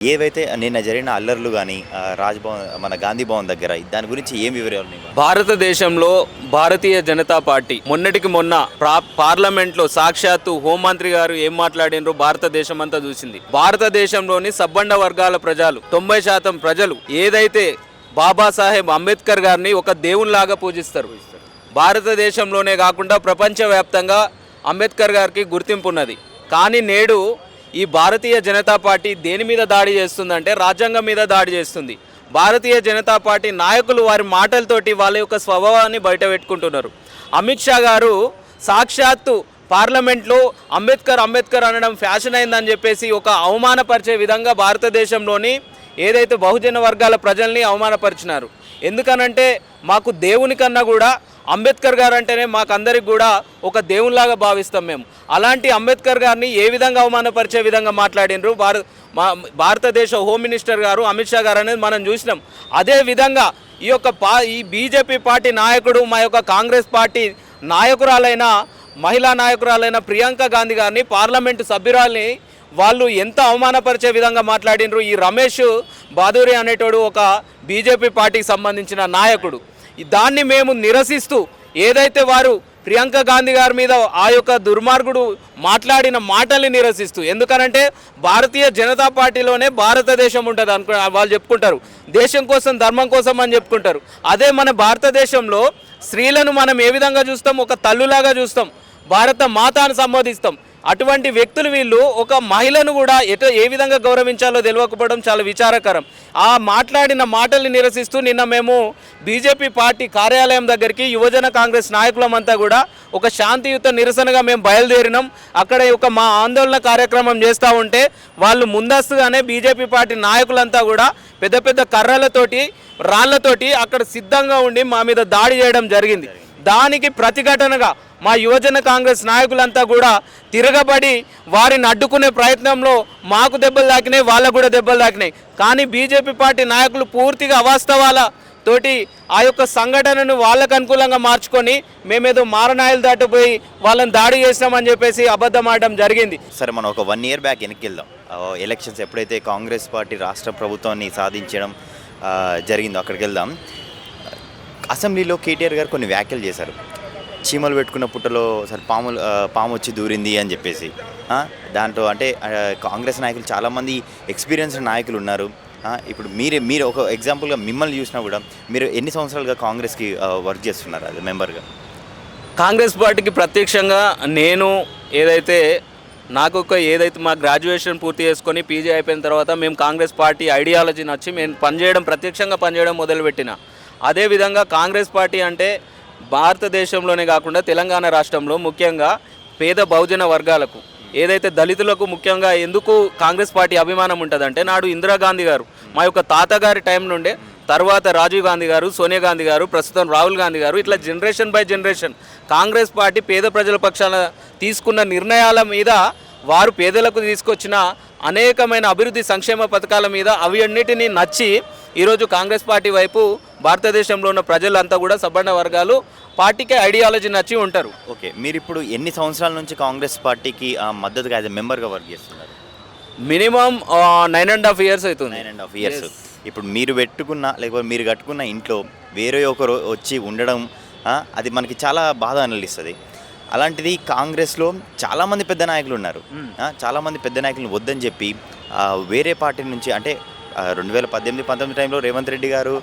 ఏవైతే నిన్న జరిగిన అల్లర్లు కానీ రాజ్భవన్ మన గాంధీ భవన్ దగ్గర దాని గురించి ఏం వివరాలు భారతదేశంలో భారతీయ జనతా పార్టీ మొన్నటికి మొన్న పార్లమెంట్లో సాక్షాత్తు హోంమంత్రి గారు ఏం మాట్లాడినరో భారతదేశం అంతా చూసింది. భారతదేశంలోని సబ్బండ వర్గాల ప్రజలు తొంభై శాతం ప్రజలు ఏదైతే బాబాసాహెబ్ అంబేద్కర్ గారిని ఒక దేవునిలాగా పూజిస్తారు. భారతదేశంలోనే కాకుండా ప్రపంచవ్యాప్తంగా అంబేద్కర్ గారికి గుర్తింపు ఉన్నది. కానీ నేడు ఈ భారతీయ జనతా పార్టీ దేని మీద దాడి చేస్తుందంటే రాజ్యాంగం మీద దాడి చేస్తుంది. భారతీయ జనతా పార్టీ నాయకులు వారి మాటలతోటి వాళ్ళ యొక్క స్వభావాన్ని బయట పెట్టుకుంటున్నారు. అమిత్ షా గారు సాక్షాత్తు పార్లమెంట్లో అంబేద్కర్ అంబేద్కర్ అనడం ఫ్యాషన్ అయిందని చెప్పేసి ఒక అవమానపరిచే విధంగా భారతదేశంలోని ఏదైతే బహుజన వర్గాల ప్రజల్ని అవమానపరిచినారు. ఎందుకనంటే మాకు దేవుని కన్నా కూడా అంబేద్కర్ గారు అంటేనే మాకందరికి కూడా ఒక దేవునిలాగా భావిస్తాం మేము. అలాంటి అంబేద్కర్ గారిని ఏ విధంగా అవమానపరిచే విధంగా మాట్లాడినరు? భారత మా భారతదేశ హోమ్ మినిస్టర్ గారు అమిత్ షా గారు అనేది మనం చూసినాం. అదే విధంగా ఈ యొక్క పా ఈ బీజేపీ పార్టీ నాయకుడు మా యొక్క కాంగ్రెస్ పార్టీ నాయకురాలైన మహిళా నాయకురాలైన ప్రియాంక గాంధీ గారిని పార్లమెంటు సభ్యురాల్ని వాళ్ళు ఎంత అవమానపరిచే విధంగా మాట్లాడినరు? ఈ రమేష్ బాదూరి అనేటోడు ఒక బీజేపీ పార్టీకి సంబంధించిన నాయకుడు. దాన్ని మేము నిరసిస్తూ ఏదైతే వారు ప్రియాంక గాంధీ గారి మీద ఆ యొక్క దుర్మార్గుడు మాట్లాడిన మాటల్ని నిరసిస్తూ ఎందుకనంటే భారతీయ జనతా పార్టీలోనే భారతదేశం ఉంటుంది అనుకు వాళ్ళు చెప్పుకుంటారు. దేశం కోసం ధర్మం కోసం అని చెప్పుకుంటారు. అదే మన భారతదేశంలో స్త్రీలను మనం ఏ విధంగా చూస్తాం? ఒక తల్లులాగా చూస్తాం. భారత మాతాను సంబోధిస్తాం. అటువంటి వ్యక్తులు వీళ్ళు ఒక మహిళను కూడా ఎట ఏ విధంగా గౌరవించాలో తెలియకపోవడం చాలా విచారకరం. ఆ మాట్లాడిన మాటల్ని నిరసిస్తూ నిన్న మేము బీజేపీ పార్టీ కార్యాలయం దగ్గరికి యువజన కాంగ్రెస్ నాయకులమంతా కూడా ఒక శాంతియుత నిరసనగా మేము బయలుదేరినాం. అక్కడ ఒక మా ఆందోళన కార్యక్రమం చేస్తూ ఉంటే వాళ్ళు ముందస్తుగానే బీజేపీ పార్టీ నాయకులంతా కూడా పెద్ద పెద్ద కర్రలతోటి రాళ్ళతోటి అక్కడ సిద్ధంగా ఉండి మా మీద దాడి చేయడం జరిగింది. దానికి ప్రతిఘటనగా మా యువజన కాంగ్రెస్ నాయకులంతా కూడా తిరగబడి వారిని అడ్డుకునే ప్రయత్నంలో మాకు దెబ్బలు తాకినాయి వాళ్ళకు కూడా దెబ్బలు తాకినాయి. కానీ బీజేపీ పార్టీ నాయకులు పూర్తిగా అవాస్తవాల తోటి ఆ యొక్క సంఘటనను వాళ్ళకు అనుకూలంగా మార్చుకొని మేమేదో మారనాయలు దాటిపోయి వాళ్ళని దాడి చేసినామని చెప్పేసి అబద్ధం ఆడడం జరిగింది. సరే మనం ఒక వన్ ఇయర్ బ్యాక్ వెనక్కి వెళ్దాం ఎలక్షన్స్ ఎప్పుడైతే కాంగ్రెస్ పార్టీ రాష్ట్ర ప్రభుత్వాన్ని సాధించడం జరిగిందో అక్కడికి వెళ్దాం. అసెంబ్లీలో కేటీఆర్ గారు కొన్ని వ్యాఖ్యలు చేశారు. చీమలు పెట్టుకున్న పుట్టలో సరే పాములు పాము వచ్చి దూరింది అని చెప్పేసి. దాంట్లో అంటే కాంగ్రెస్ నాయకులు చాలామంది ఎక్స్పీరియన్స్డ్ నాయకులు ఉన్నారు. ఇప్పుడు మీరే మీరు ఒక ఎగ్జాంపుల్గా మిమ్మల్ని చూసినా కూడా మీరు ఎన్ని సంవత్సరాలుగా కాంగ్రెస్కి వర్క్ చేస్తున్నారు అది మెంబర్గా? కాంగ్రెస్ పార్టీకి ప్రత్యక్షంగా నేను ఏదైతే నాకు ఒక ఏదైతే మా గ్రాడ్యుయేషన్ పూర్తి చేసుకొని పీజీ అయిపోయిన తర్వాత మేము కాంగ్రెస్ పార్టీ ఐడియాలజీ నచ్చి మేము పనిచేయడం ప్రత్యక్షంగా పనిచేయడం మొదలుపెట్టిన. అదేవిధంగా కాంగ్రెస్ పార్టీ అంటే భారతదేశంలోనే కాకుండా తెలంగాణ రాష్ట్రంలో ముఖ్యంగా పేద బహుజన వర్గాలకు ఏదైతే దళితులకు ముఖ్యంగా ఎందుకు కాంగ్రెస్ పార్టీ అభిమానం ఉంటుందంటే నాడు ఇందిరాగాంధీ గారు మా యొక్క తాతగారి టైం నుండే తర్వాత రాజీవ్ గాంధీ గారు సోనియా గాంధీ గారు ప్రస్తుతం రాహుల్ గాంధీ గారు ఇట్లా generation by generation Congress party పేద ప్రజల పక్షాన తీసుకున్న నిర్ణయాల మీద వారు పేదలకు తీసుకొచ్చిన అనేకమైన అభివృద్ధి సంక్షేమ పథకాల మీద అవి అన్నిటినీ నచ్చి ఈరోజు కాంగ్రెస్ పార్టీ వైపు భారతదేశంలో ఉన్న ప్రజలంతా కూడా సబ్బండ వర్గాలు పార్టీకే ఐడియాలజీ నచ్చి ఉంటారు. ఓకే మీరు ఇప్పుడు ఎన్ని సంవత్సరాల నుంచి కాంగ్రెస్ పార్టీకి మద్దతుగా యాజ్ మెంబర్గా వర్క్ చేస్తున్నారు? Minimum nine and half years అవుతుంది. నైన్ అండ్ హాఫ్ ఇయర్స్ ఇప్పుడు మీరు పెట్టుకున్న లేకపోతే మీరు కట్టుకున్న ఇంట్లో వేరే ఒకరు వచ్చి ఉండడం అది మనకి చాలా బాధ అనిపిస్తుంది. అలాంటిది కాంగ్రెస్లో చాలామంది పెద్ద నాయకులు ఉన్నారు. చాలామంది పెద్ద నాయకులు వద్దని చెప్పి వేరే పార్టీ నుంచి అంటే రెండు వేల పద్దెనిమిది పంతొమ్మిది టైంలో రేవంత్ రెడ్డి గారు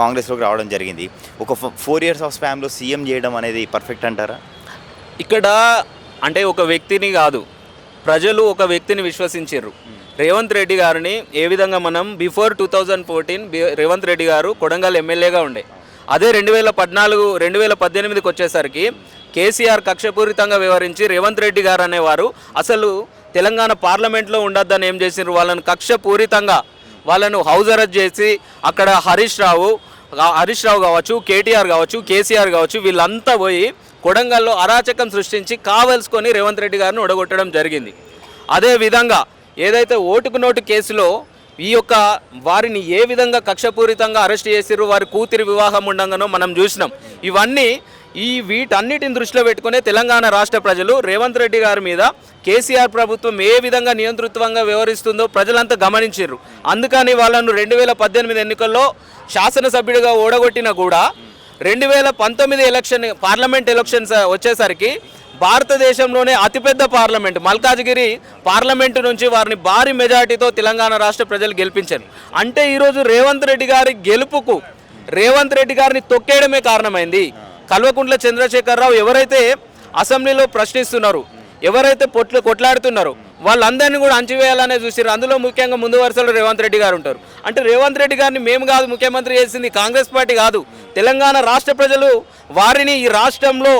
కాంగ్రెస్లోకి రావడం జరిగింది. ఒక ఫోర్ ఇయర్స్ ఆఫ్ స్పామ్లో సీఎం చేయడం అనేది పర్ఫెక్ట్ అంటారా? ఇక్కడ అంటే ఒక వ్యక్తిని కాదు ప్రజలు ఒక వ్యక్తిని విశ్వసించారు. రేవంత్ రెడ్డి గారిని ఏ విధంగా మనం before two thousand fourteen Revanth Reddy గారు కొడంగల్ ఎమ్మెల్యేగా ఉండే. అదే రెండు వేల పద్నాలుగు రెండు వేల పద్దెనిమిదికి వచ్చేసరికి కేసీఆర్ కక్షపూరితంగా వ్యవహరించి రేవంత్ రెడ్డి గారు అనేవారు అసలు తెలంగాణ పార్లమెంట్లో ఉండొద్దని ఏం చేసిండ్రు? వాళ్ళని కక్షపూరితంగా వాళ్ళను హౌస్ అరెస్ట్ చేసి అక్కడ హరీష్ రావు హరీష్ రావు కావచ్చు కేటీఆర్ కావచ్చు కేసీఆర్ కావచ్చు వీళ్ళంతా పోయి కొడంగల్లో అరాచకం సృష్టించి కావలసుకొని రేవంత్ రెడ్డి గారిని ఒడగొట్టడం జరిగింది. అదే విధంగా ఏదైతే ఓటుకు నోటు కేసులో ఈ యొక్క వారిని ఏ విధంగా కక్షపూరితంగా అరెస్ట్ చేసిర్రు వారి కూతురి వివాహం ఉండగానో మనం చూసినాం. ఇవన్నీ ఈ వీటన్నిటిని దృష్టిలో పెట్టుకునే తెలంగాణ రాష్ట్ర ప్రజలు రేవంత్ రెడ్డి గారి మీద కేసీఆర్ ప్రభుత్వం ఏ విధంగా నియంతృత్వంగా వ్యవహరిస్తుందో ప్రజలంతా గమనించారు అందుకని వాళ్ళను రెండు వేల పద్దెనిమిది ఎన్నికల్లో శాసనసభ్యుడిగా ఓడగొట్టినా కూడా రెండు వేల పంతొమ్మిది ఎలక్షన్ పార్లమెంట్ ఎలక్షన్స్ వచ్చేసరికి భారతదేశంలోనే అతిపెద్ద పార్లమెంట్. మల్కాజ్గిరి పార్లమెంటు నుంచి వారిని భారీ మెజార్టీతో తెలంగాణ రాష్ట్ర ప్రజలు గెలిపించారు. అంటే ఈరోజు రేవంత్ రెడ్డి గారి గెలుపుకు రేవంత్ రెడ్డి గారిని తొక్కేయడమే కారణమైంది. కల్వకుంట్ల చంద్రశేఖరరావు ఎవరైతే అసెంబ్లీలో ప్రశ్నిస్తున్నారు ఎవరైతే పొట్లు కొట్లాడుతున్నారు వాళ్ళందరినీ కూడా అంచివేయాలనే చూసారు అందులో ముఖ్యంగా ముందు వరుసలో రేవంత్ రెడ్డి గారు ఉంటారు. అంటే రేవంత్ రెడ్డి గారిని మేము కాదు ముఖ్యమంత్రి చేసింది కాంగ్రెస్ పార్టీ కాదు. తెలంగాణ రాష్ట్ర ప్రజలు వారిని ఈ రాష్ట్రంలో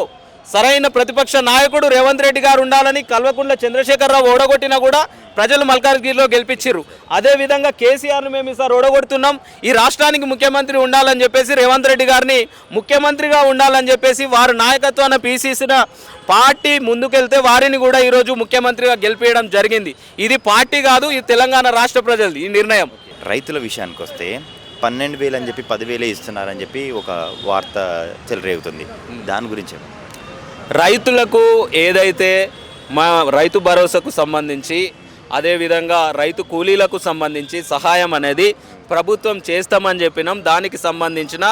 సరైన ప్రతిపక్ష నాయకుడు రేవంత్ రెడ్డి గారు ఉండాలని కల్వకుంట్ల చంద్రశేఖరరావు ఓడగొట్టినా కూడా ప్రజలు మల్కాజ్గిరిలో గెలిపించారు అదేవిధంగా కేసీఆర్ను మేము ఈసారి ఓడగొడుతున్నాం. ఈ రాష్ట్రానికి ముఖ్యమంత్రి ఉండాలని చెప్పేసి రేవంత్ రెడ్డి గారిని ముఖ్యమంత్రిగా ఉండాలని చెప్పేసి వారు నాయకత్వాన్ని పీసీసిన పార్టీ ముందుకెళ్తే వారిని కూడా ఈరోజు ముఖ్యమంత్రిగా గెలిపేయడం జరిగింది. ఇది పార్టీ కాదు ఇది తెలంగాణ రాష్ట్ర ప్రజలది. ఈ నిర్ణయం. రైతుల విషయానికి వస్తే పన్నెండు వేలు అని చెప్పి పదివేలే ఇస్తున్నారని చెప్పి ఒక వార్త చెలరేగుతుంది. దాని గురించి రైతులకు ఏదైతే మా రైతు భరోసాకు సంబంధించి అదేవిధంగా రైతు కూలీలకు సంబంధించి సహాయం అనేది ప్రభుత్వం చేస్తామని చెప్పినాం. దానికి సంబంధించిన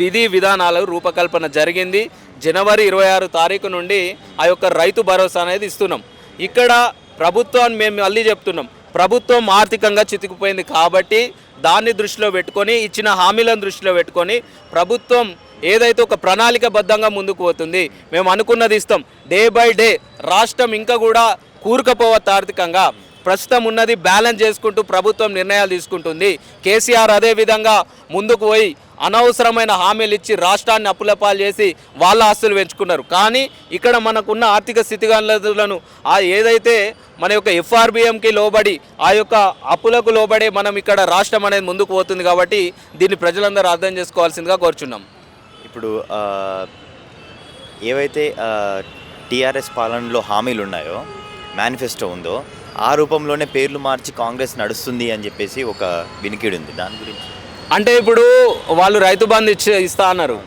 విధి విధానాలు రూపకల్పన జరిగింది. జనవరి ఇరవై ఆరు తారీఖు నుండి ఆ యొక్క రైతు భరోసా అనేది ఇస్తున్నాం. ఇక్కడ ప్రభుత్వాన్ని మేము మళ్ళీ చెప్తున్నాం. ప్రభుత్వం ఆర్థికంగా చితికిపోయింది కాబట్టి దాన్ని దృష్టిలో పెట్టుకొని ఇచ్చిన హామీలను దృష్టిలో పెట్టుకొని ప్రభుత్వం ఏదైతే ఒక ప్రణాళికబద్ధంగా ముందుకు పోతుంది మేము అనుకున్నది ఇస్తాం. డే బై డే రాష్ట్రం ఇంకా కూడా కూరుకపోవద్దు ఆర్థికంగా ప్రస్తుతం ఉన్నది బ్యాలెన్స్ చేసుకుంటూ ప్రభుత్వం నిర్ణయాలు తీసుకుంటుంది. కేసీఆర్ అదే విధంగా ముందుకు పోయి అనవసరమైన హామీలు ఇచ్చి రాష్ట్రాన్ని అప్పులపాలు చేసి వాళ్ళ ఆస్తులు పెంచుకున్నారు. కానీ ఇక్కడ మనకున్న ఆర్థిక స్థితిగతులను ఆ ఏదైతే మన యొక్క ఎఫ్ఆర్బిఎంకి లోబడి ఆ యొక్క అప్పులకు లోబడి మనం ఇక్కడ రాష్ట్రం అనేది ముందుకు పోతుంది కాబట్టి దీన్ని ప్రజలందరూ అర్థం చేసుకోవాల్సిందిగా కోరుచున్నాం. ఇప్పుడు ఏవైతే టీఆర్ఎస్ పాలనలో హామీలు ఉన్నాయో మేనిఫెస్టో ఉందో ఆ రూపంలోనే పేర్లు మార్చి కాంగ్రెస్ నడుస్తుంది అని చెప్పేసి ఒక వినికిడి ఉంది. దాని గురించి. అంటే ఇప్పుడు వాళ్ళు రైతు బంధు ఇచ్చి ఇస్తా అన్నారు.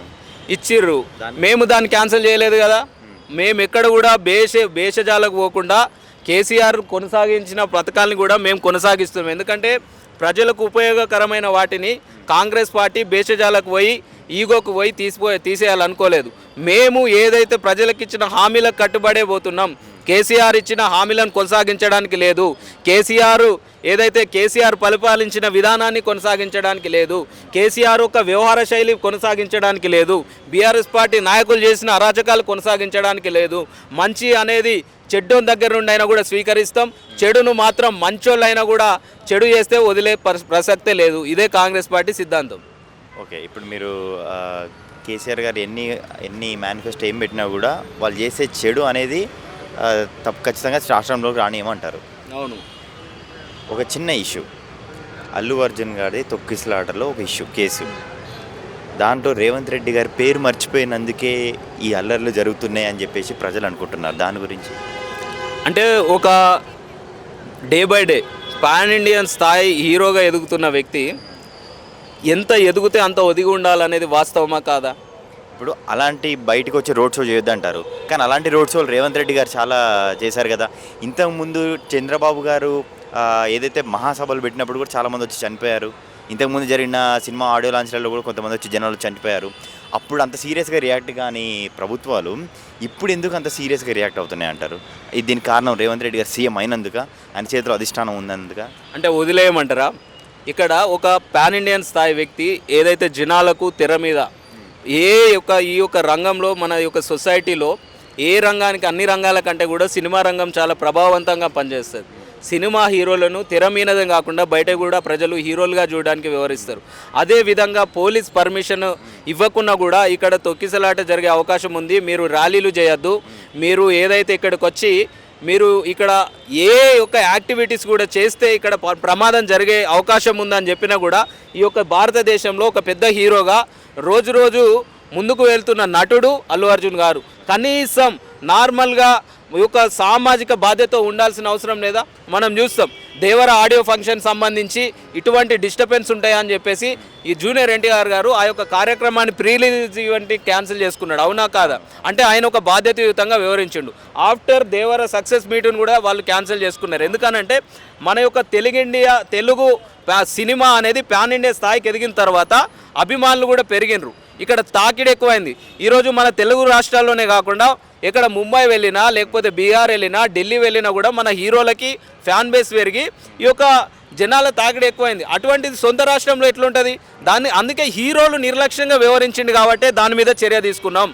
ఇచ్చిర్రు. మేము దాన్ని క్యాన్సిల్ చేయలేదు కదా? మేము. ఎక్కడ కూడా భేష భేషజాలకు పోకుండా కేసీఆర్ కొనసాగించిన పథకాలను కూడా మేము కొనసాగిస్తున్నాం. ఎందుకంటే ప్రజలకు ఉపయోగకరమైన వాటిని కాంగ్రెస్ పార్టీ భేషజాలకు పోయి ఈగోకు పోయి తీసిపోయే తీసేయాలనుకోలేదు. మేము ఏదైతే ప్రజలకు ఇచ్చిన హామీలకు కట్టుబడే పోతున్నాం కేసీఆర్ ఇచ్చిన హామీలను కొనసాగించడానికి లేదు. కేసీఆర్ ఏదైతే కేసీఆర్ పరిపాలించిన విధానాన్ని కొనసాగించడానికి లేదు కేసీఆర్ ఒక వ్యవహార శైలి కొనసాగించడానికి లేదు బీఆర్ఎస్ పార్టీ నాయకులు చేసిన అరాచకాలు కొనసాగించడానికి లేదు. మంచి అనేది చెడ్డు దగ్గర నుండి అయినా కూడా స్వీకరిస్తాం చెడును మాత్రం మంచోళ్ళైనా కూడా చెడు చేస్తే వదిలే ప్రసక్తే లేదు. ఇదే కాంగ్రెస్ పార్టీ సిద్ధాంతం. ఓకే ఇప్పుడు మీరు కేసీఆర్ గారు ఎన్ని ఎన్ని మేనిఫెస్టో ఏం పెట్టినా కూడా వాళ్ళు చేసే చెడు అనేది తప్ప ఖచ్చితంగా రాష్ట్రంలోకి రానియమంటారు. అవును. ఒక చిన్న ఇష్యూ. అల్లు అర్జున్ గారి తొక్కిసలాటలో ఒక ఇష్యూ కేసు. దాంట్లో రేవంత్ రెడ్డి గారి పేరు మర్చిపోయినందుకే ఈ అల్లర్లు జరుగుతున్నాయి అని చెప్పేసి ప్రజలు అనుకుంటున్నారు. దాని గురించి. అంటే ఒక day by day pan Indian స్థాయి హీరోగా ఎదుగుతున్న వ్యక్తి ఎంత ఎదిగితే అంత ఒదిగి ఉండాలనేది వాస్తవమా కాదా? ఇప్పుడు అలాంటి బయటకు వచ్చి రోడ్ షో చేయొద్దంటారు కానీ అలాంటి రోడ్ షోలు రేవంత్ రెడ్డి గారు చాలా చేశారు కదా. ఇంతకుముందు చంద్రబాబు గారు ఏదైతే మహాసభలు పెట్టినప్పుడు కూడా చాలామంది వచ్చి చనిపోయారు. ఇంతకుముందు జరిగిన సినిమా ఆడియో లాంచ్లలో కూడా కొంతమంది వచ్చి జనాలు చనిపోయారు. అప్పుడు అంత సీరియస్గా రియాక్ట్ కానీ ప్రభుత్వాలు ఇప్పుడు ఎందుకు అంత సీరియస్గా రియాక్ట్ అవుతున్నాయి అంటారు? దీనికి కారణం రేవంత్ రెడ్డి గారు సీఎం అయినందుక ఆయన చేతిలో అధిష్టానం ఉన్నందుక? అంటే వదిలేయమంటారా? ఇక్కడ ఒక పాన్ ఇండియన్ స్థాయి వ్యక్తి ఏదైతే జనాలకు తెర మీద ఏ యొక్క ఈ యొక్క రంగంలో మన యొక్క సొసైటీలో ఏ రంగానికి అన్ని రంగాల కంటే కూడా సినిమా రంగం చాలా ప్రభావవంతంగా పనిచేస్తుంది. సినిమా హీరోలను తెర మీదనే కాకుండా బయట కూడా ప్రజలు హీరోలుగా చూడడానికి వ్యవహరిస్తారు. అదే విధంగా పోలీస్ పర్మిషన్ ఇవ్వకున్నా కూడా ఇక్కడ తొక్కిసలాట జరిగే అవకాశం ఉంది. మీరు ర్యాలీలు చేయొద్దు. మీరు ఏదైతే ఇక్కడికి వచ్చి మీరు ఇక్కడ ఏ యొక్క యాక్టివిటీస్ కూడా చేస్తే ఇక్కడ ప్రమాదం జరిగే అవకాశం ఉందని చెప్పినా కూడా ఈ యొక్క భారతదేశంలో ఒక పెద్ద హీరోగా రోజు రోజు ముందుకు వెళ్తున్న నటుడు అల్లు అర్జున్ గారు. కనీసం నార్మల్గా ఒక సామాజిక బాధ్యత ఉండాల్సిన అవసరం లేదా? మనం చూస్తాం దేవర ఆడియో ఫంక్షన్ సంబంధించి ఇటువంటి డిస్టర్బెన్స్ ఉంటాయని చెప్పేసి ఈ జూనియర్ ఎన్టీఆర్ గారు ఆ యొక్క కార్యక్రమాన్ని ప్రీలీజ్ ఇవంటి ఈవెంట్ క్యాన్సిల్ చేసుకున్నాడు. అవునా కాదా? అంటే ఆయన ఒక బాధ్యతయుతంగా వివరించిండు. ఆఫ్టర్ దేవర సక్సెస్ మీటింగ్ కూడా వాళ్ళు క్యాన్సిల్ చేసుకున్నారు. ఎందుకనంటే మన యొక్క తెలుగు ఇండియా తెలుగు ప్యా- సినిమా అనేది ప్యాన్ ఇండియా స్థాయికి ఎదిగిన తర్వాత అభిమానులు కూడా పెరిగినరు. ఇక్కడ తాకిడి ఎక్కువైంది. ఈరోజు మన తెలుగు రాష్ట్రాల్లోనే కాకుండా ఇక్కడ ముంబై వెళ్ళినా లేకపోతే బీహార్ వెళ్ళినా ఢిల్లీ వెళ్ళినా కూడా మన హీరోలకి ఫ్యాన్ బేస్ పెరిగి ఈ యొక్క జనాల తాకిడి ఎక్కువైంది. అటువంటిది సొంత రాష్ట్రంలో ఎట్లుంటుంది? దాన్ని అందుకే హీరోలు నిర్లక్ష్యంగా వ్యవహరించింది కాబట్టి దాని మీద చర్య తీసుకున్నాం.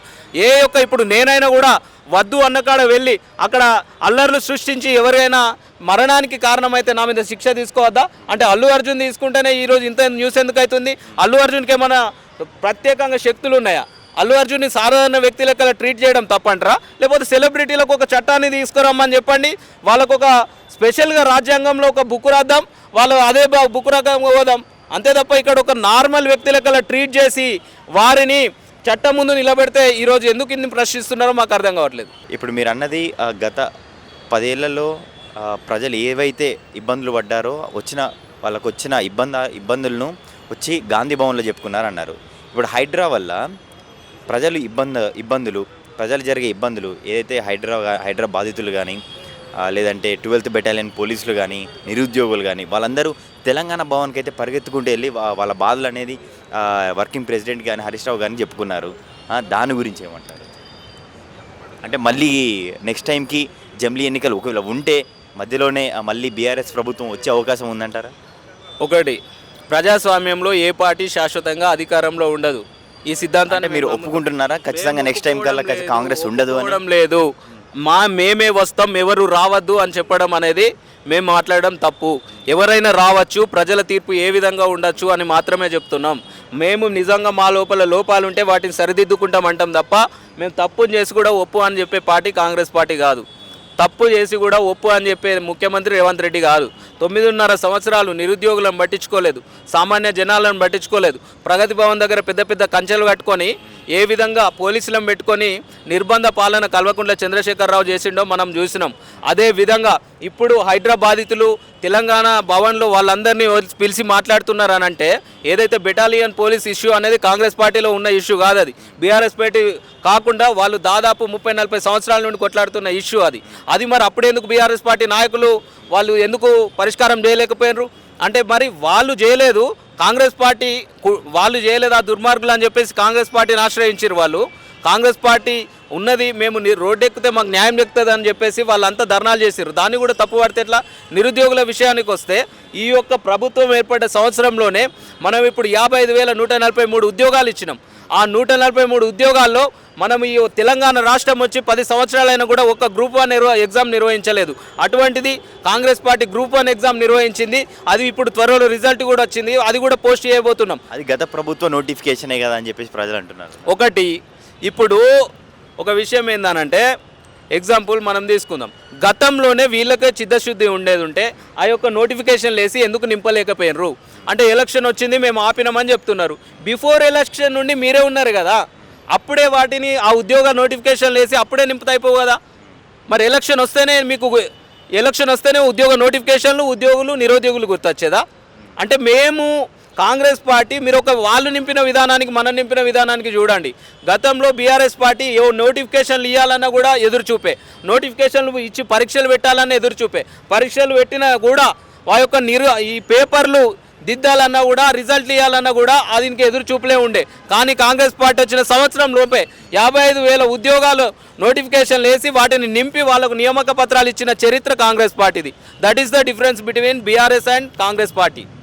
ఏ యొక్క ఇప్పుడు నేనైనా కూడా వద్దు అన్నకాడ వెళ్ళి అక్కడ అల్లర్లు సృష్టించి ఎవరైనా మరణానికి కారణమైతే నా మీద శిక్ష తీసుకోవద్దా? అంటే అల్లు అర్జున్ తీసుకుంటేనే ఈరోజు ఇంత న్యూస్ ఎందుకు అవుతుంది అల్లు అర్జున్కి ఏమైనా ప్రత్యేకంగా శక్తులు ఉన్నాయా అల్లు అర్జున్ని సాధారణ వ్యక్తి లెక్కల ట్రీట్ చేయడం తప్పంటారా? లేకపోతే సెలబ్రిటీలకు ఒక చట్టాన్ని తీసుకురమ్మని చెప్పండి? వాళ్ళకు ఒక స్పెషల్గా రాజ్యాంగంలో ఒక బుక్ రాద్దాం వాళ్ళు అదే బుక్ రకంగా పోదాం. అంతే తప్ప ఇక్కడ ఒక నార్మల్ వ్యక్తి లెక్కల ట్రీట్ చేసి వారిని చట్టం ముందు నిలబెడితే ఈరోజు ఎందుకు ఇన్ని ప్రశ్నిస్తున్నారో మాకు అర్థం కావట్లేదు. ఇప్పుడు మీరు అన్నది గత పదేళ్ళలో ప్రజలు ఏవైతే ఇబ్బందులు పడ్డారో వచ్చిన వాళ్ళకు వచ్చిన ఇబ్బంద ఇబ్బందులను వచ్చి గాంధీ భవన్లో చెప్పుకున్నారు అన్నారు ఇప్పుడు హైడ్రా వల్ల ప్రజలు ఇబ్బంది ఇబ్బందులు ప్రజలు జరిగే ఇబ్బందులు ఏదైతే హైడ్రా హైడ్రా బాధితులు కానీ లేదంటే ట్వెల్త్ బెటాలియన్ పోలీసులు కానీ నిరుద్యోగులు కానీ వాళ్ళందరూ తెలంగాణ భవన్కి అయితే పరిగెత్తుకుంటూ వెళ్ళి వాళ్ళ బాధలు అనేది వర్కింగ్ ప్రెసిడెంట్ కానీ హరీష్ రావు కానీ చెప్పుకున్నారు. దాని గురించి ఏమంటారు? అంటే మళ్ళీ నెక్స్ట్ టైంకి జమ్లీ ఎన్నికలు ఒకవేళ ఉంటే మధ్యలోనే మళ్ళీ బీఆర్ఎస్ ప్రభుత్వం వచ్చే అవకాశం ఉందంటారా? ఒకటి ప్రజాస్వామ్యంలో ఏ పార్టీ శాశ్వతంగా అధికారంలో ఉండదు. ఈ సిద్ధాంతాన్ని మీరు ఒప్పుకుంటున్నారా? ఖచ్చితంగా నెక్స్ట్ టైం కల్లా కాంగ్రెస్ ఉండదు అని. ఒప్పుకోవడం లేదు. మా మేమే వస్తాం ఎవరు రావద్దు అని చెప్పడం అనేది మేము మాట్లాడడం తప్పు. ఎవరైనా రావచ్చు ప్రజల తీర్పు ఏ విధంగా ఉండొచ్చు అని మాత్రమే చెప్తున్నాం. మేము నిజంగా మా లోపల లోపాలు ఉంటే వాటిని సరిదిద్దుకుంటాం అంటాం తప్ప మేము తప్పుని చేసి కూడా ఒప్పు అని చెప్పే పార్టీ కాంగ్రెస్ పార్టీ కాదు. తప్పు చేసి కూడా ఒప్పు అని చెప్పే ముఖ్యమంత్రి రేవంత్ రెడ్డి కాదు. తొమ్మిదిన్నర సంవత్సరాలు నిరుద్యోగులను పట్టించుకోలేదు. సామాన్య జనాలను పట్టించుకోలేదు. ప్రగతి భవన్ దగ్గర పెద్ద పెద్ద కంచెలు కట్టుకొని ఏ విధంగా పోలీసులను పెట్టుకొని నిర్బంధ పాలన కల్వకుంట్ల చంద్రశేఖరరావు చేసిండో మనం చూసినాం. అదే విధంగా ఇప్పుడు హైదరాబాదితులు తెలంగాణ భవన్లో వాళ్ళందరినీ పిలిచి మాట్లాడుతున్నారు అంటే ఏదైతే బెటాలియన్ పోలీస్ ఇష్యూ అనేది కాంగ్రెస్ పార్టీలో ఉన్న ఇష్యూ కాదు అది బీఆర్ఎస్ పార్టీ కాకుండా వాళ్ళు దాదాపు ముప్పై నలభై సంవత్సరాల నుండి కొట్లాడుతున్న ఇష్యూ అది. అది మరి అప్పుడెందుకు బీఆర్ఎస్ పార్టీ నాయకులు వాళ్ళు ఎందుకు పరిష్కారం చేయలేకపోయినారు? అంటే మరి వాళ్ళు చేయలేదు కాంగ్రెస్ పార్టీ వాళ్ళు చేయలేదు ఆ దుర్మార్గులు అని చెప్పేసి కాంగ్రెస్ పార్టీని ఆశ్రయించారు వాళ్ళు. కాంగ్రెస్ పార్టీ ఉన్నది మేము రోడ్డు ఎక్కితే మాకు న్యాయం దక్కుతుంది అని చెప్పేసి వాళ్ళంతా ధర్నాలు చేశారు దాన్ని కూడా తప్పు పడితే ఎట్లా? నిరుద్యోగుల విషయానికి వస్తే ఈ యొక్క ప్రభుత్వం ఏర్పడ్డ సంవత్సరంలోనే మనం ఇప్పుడు యాభై ఐదు వేల నూట నలభై మూడు ఉద్యోగాలు ఇచ్చినాం. ఆ నూట నలభై మూడు ఉద్యోగాల్లో మనం ఈ తెలంగాణ రాష్ట్రం వచ్చి పది సంవత్సరాలైనా కూడా ఒక గ్రూప్ వన్ నిర్వ ఎగ్జామ్ నిర్వహించలేదు. అటువంటిది Congress party group one exam నిర్వహించింది. అది ఇప్పుడు త్వరలో రిజల్ట్ కూడా వచ్చింది. అది కూడా పోస్ట్ చేయబోతున్నాం. అది గత ప్రభుత్వ నోటిఫికేషనే కదా అని చెప్పేసి ప్రజలు అంటున్నారు. ఒకటి ఇప్పుడు ఒక విషయం ఏందనంటే ఎగ్జాంపుల్ మనం తీసుకుందాం. గతంలోనే వీళ్ళకే చిత్తశుద్ధి ఉండేది ఉంటే ఆ యొక్క నోటిఫికేషన్ లేసి ఎందుకు నింపలేకపోయినరు? అంటే ఎలక్షన్ వచ్చింది మేము ఆపినామని చెప్తున్నారు. బిఫోర్ ఎలక్షన్ నుండి మీరే ఉన్నారు కదా. అప్పుడే వాటిని ఆ ఉద్యోగ నోటిఫికేషన్ లేసి అప్పుడే నింపుతాయిపోవు కదా. మరి ఎలక్షన్ వస్తేనే మీకు ఎలక్షన్ వస్తేనే ఉద్యోగ నోటిఫికేషన్లు ఉద్యోగులు నిరుద్యోగులు గుర్తొచ్చేదా? అంటే మేము కాంగ్రెస్ పార్టీ మీరు ఒక వాళ్ళు నింపిన విధానానికి మనం నింపిన విధానానికి చూడండి. గతంలో బీఆర్ఎస్ పార్టీ ఏ నోటిఫికేషన్లు ఇవ్వాలన్నా కూడా ఎదురు చూపే. నోటిఫికేషన్లు ఇచ్చి పరీక్షలు పెట్టాలన్నా ఎదురు చూపే. పరీక్షలు పెట్టినా కూడా ఆ యొక్క నిరు ఈ పేపర్లు దిద్దాలన్నా కూడా రిజల్ట్ ఇవ్వాలన్నా కూడా అది ఇంక ఎదురు చూపులే ఉండే. కానీ కాంగ్రెస్ పార్టీ వచ్చిన సంవత్సరం లోపే యాభై ఐదు వేల ఉద్యోగాలు నోటిఫికేషన్లు వేసి వాటిని నింపి వాళ్ళకు నియామక పత్రాలు ఇచ్చిన చరిత్ర కాంగ్రెస్ పార్టీది. That is the difference between BRS and Congress party.